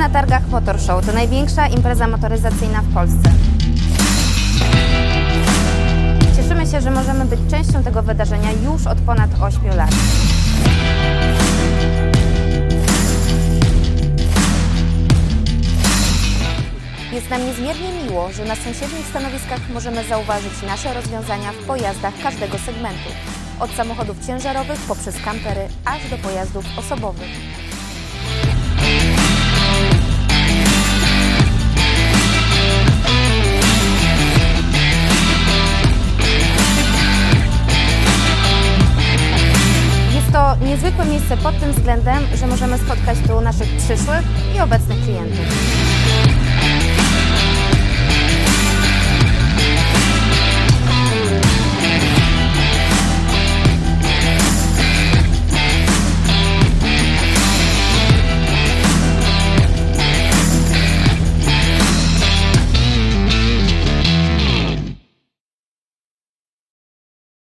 na targach Motor Show. To największa impreza motoryzacyjna w Polsce. Cieszymy się, że możemy być częścią tego wydarzenia już od ponad 8 lat. Jest nam niezmiernie miło, że na sąsiednich stanowiskach możemy zauważyć nasze rozwiązania w pojazdach każdego segmentu. Od samochodów ciężarowych poprzez kampery, aż do pojazdów osobowych. Niezwykłe miejsce pod tym względem, że możemy spotkać tu naszych przyszłych i obecnych klientów.